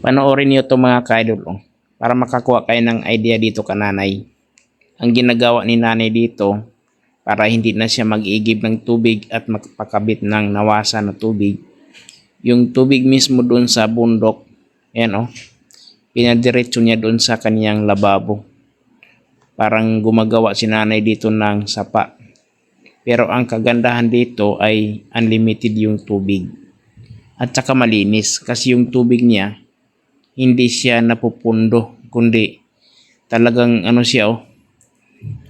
Panoorin niyo to mga kaidol oh, para makakuha kayo ng idea dito kananay. Ang ginagawa ni nanay dito para hindi na siya mag-igib ng tubig at magpakabit ng nawasa na tubig. Yung tubig mismo doon sa bundok, yan oh, pinadiretso niya doon sa kaniyang lababo. Parang gumagawa si nanay dito ng sapa. Pero ang kagandahan dito ay unlimited yung tubig. At saka malinis kasi yung tubig niya hindi siya napupundo kundi talagang ano siya oh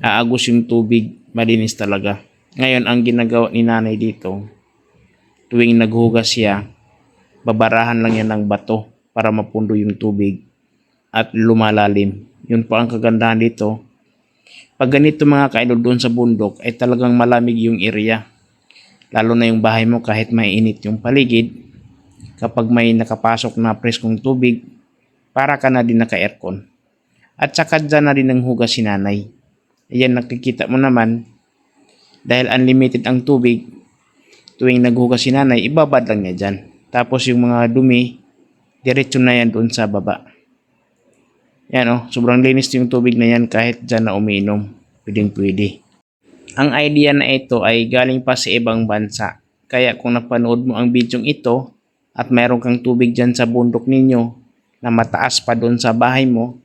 aagos yung tubig malinis talaga. Ngayon ang ginagawa ni nanay dito tuwing naghugas siya babarahan lang yan ng bato para mapundo yung tubig at lumalalim. Yun po ang kagandahan dito. Pag ganito mga kaidol doon sa bundok ay talagang malamig yung area. Lalo na yung bahay mo kahit mainit yung paligid. Kapag may nakapasok na preskong tubig, para ka na din naka-aircon. At saka dyan na din ang hugas si nanay. Ayan nakikita mo naman, dahil unlimited ang tubig, tuwing naghugas si nanay, ibabad lang niya dyan. Tapos yung mga dumi, diretso na yan doon sa baba. Yan oh, sobrang linis yung tubig na yan kahit dyan na umiinom. Pwedeng pwede. Ang idea na ito ay galing pa sa ibang bansa. Kaya kung napanood mo ang bidyong ito at mayroon kang tubig dyan sa bundok ninyo na mataas pa doon sa bahay mo,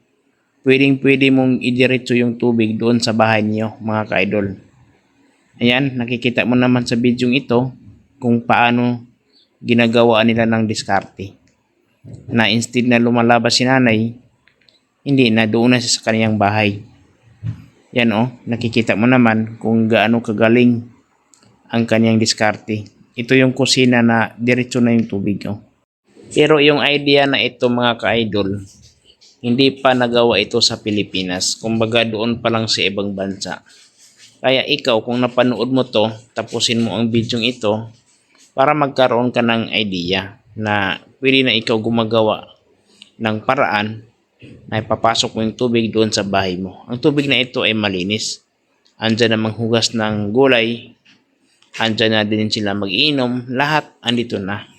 pwedeng pwede mong idiretso yung tubig doon sa bahay niyo mga kaidol. Ayan, nakikita mo naman sa bidyong ito kung paano ginagawa nila ng diskarte. Na instead na lumalabas si nanay, hindi na doon na siya sa kaniyang bahay. Yan oh, nakikita mo naman kung gaano kagaling ang kaniyang diskarte. Ito yung kusina na diretso na yung tubig oh. Pero yung idea na ito mga ka-idol, hindi pa nagawa ito sa Pilipinas. Kumbaga doon pa lang sa ibang bansa. Kaya ikaw kung napanood mo to, tapusin mo ang video ito para magkaroon ka ng idea na pwede na ikaw gumagawa ng paraan na ipapasok mo yung tubig doon sa bahay mo. Ang tubig na ito ay malinis. Andyan na manghugas ng gulay. Andyan na din sila mag-inom. Lahat andito na.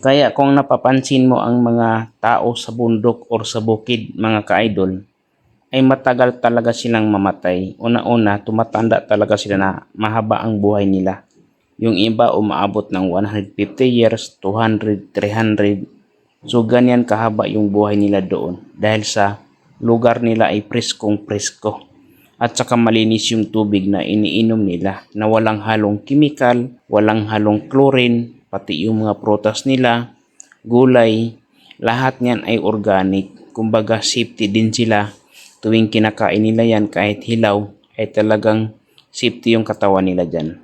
Kaya kung napapansin mo ang mga tao sa bundok or sa bukid, mga ka-idol, ay matagal talaga silang mamatay. Una-una, tumatanda talaga sila na mahaba ang buhay nila. Yung iba umaabot ng 150 years, 200, 300. So ganyan kahaba yung buhay nila doon dahil sa lugar nila ay preskong presko. At saka malinis yung tubig na iniinom nila na walang halong kimikal, walang halong chlorine, pati yung mga prutas nila, gulay, lahat niyan ay organic. Kumbaga safety din sila tuwing kinakain nila yan kahit hilaw ay talagang safety yung katawan nila dyan.